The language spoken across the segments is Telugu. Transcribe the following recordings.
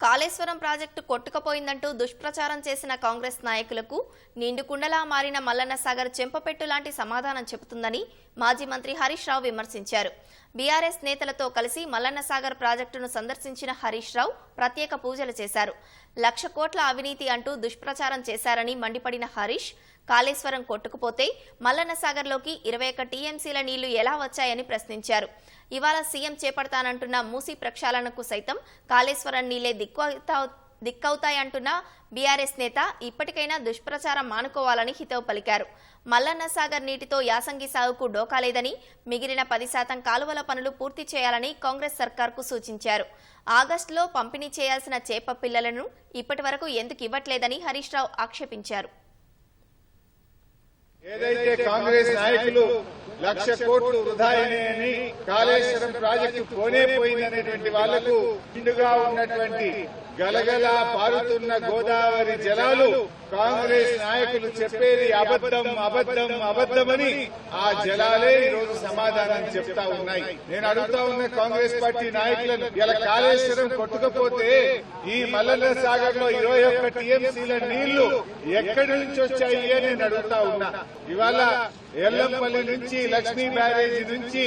కాళేశ్వరం ప్రాజెక్టు కొట్టుకుపోయిందంటూ దుష్ప్రచారం చేసిన కాంగ్రెస్ నాయకులకు నిండుకుండలా మారిన మల్లన్న సాగర్ చెంపపెట్టు లాంటి సమాధానం చెబుతుందని మాజీ మంత్రి హరీష్ రావు విమర్శించారు. బీఆర్ఎస్ నేతలతో కలిసి మల్లన్నసాగర్ ప్రాజెక్టును సందర్శించిన హరీష్ రావు ప్రత్యేక పూజలు చేశారు. లక్ష కోట్ల అవినీతి అంటూ దుష్ప్రచారం చేశారని మండిపడిన హరీష్ కాళేశ్వరం కొట్టుకుపోతే మల్లన్నసాగర్లోకి ఇరవై ఒక్క టీఎంసీల నీళ్ళు ఎలా వచ్చాయని ప్రశ్నించారు. ఇవాళ సీఎం చేపడతానంటున్న మూసీ ప్రక్షాళనకు సైతం కాళేశ్వరం నీళ్ళే దిక్కు దిక్కవుతాయంటున్న బీఆర్ఎస్ నేత ఇప్పటికైనా దుష్ప్రచారం మానుకోవాలని హితవు పలికారు. మల్లన్న సాగర్ నీటితో యాసంగి సాగుకు డోకాలేదని మిగిలిన పది శాతం కాలువల పనులు పూర్తి చేయాలని కాంగ్రెస్ సర్కార్కు సూచించారు. ఆగస్టులో పంపిణీ చేయాల్సిన చేప పిల్లలను ఇప్పటి వరకు ఎందుకు ఇవ్వట్లేదని హరీష్ రావు ఆక్షేపించారు. ఏదైతే కాంగ్రెస్ నాయకులు లక్ష కోట్లు వృధా అయినాయని కాళేశ్వరం ప్రాజెక్టు పోనే పోయిందనేటువంటి వాళ్ళకు నిండుగా ఉన్నటువంటి గలగల పారుతున్న గోదావరి జలాలు కాంగ్రెస్ నాయకులు చెప్పేది అబద్ధం అబద్ధం అబద్ధమని ఆ జలాలే ఈ రోజు సమాధానం చెప్తా ఉన్నాయి. నేను అడుగుతా ఉన్న కాంగ్రెస్ పార్టీ నాయకులను ఇలా కాళేశ్వరం కొట్టుకపోతే ఈ మల్లన్న సాగర్లో ఇరవై ఒక్క టీఎంసీల నీళ్ళు ఎక్కడి నుంచి వచ్చాయి అని నేను అడుగుతా ఉన్నా. ఇవాళ ఎల్లంపల్లి నుంచి లక్ష్మీ బ్యారేజీ నుంచి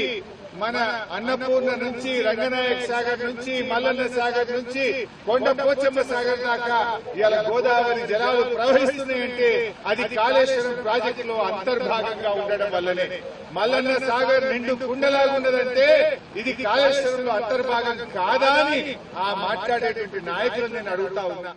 మన అన్నపూర్ణ నుంచి రంగనాయక్ సాగర్ నుంచి మల్లన్న సాగర్ నుంచి కొండ పోచమ్మ సాగర్ దాకా ఇవాళ గోదావరి జలాలు ప్రవహిస్తున్నాయంటే అది కాళేశ్వరం ప్రాజెక్టులో అంతర్భాగంగా ఉండడం వల్లనే. మల్లన్న సాగర్ నిండు కుండలాగున్నదంటే ఇది కాళేశ్వరంలో అంతర్భాగం కాదా అని ఆ మాట్లాడేటువంటి నాయకులను నేను అడుగుతా ఉన్నా.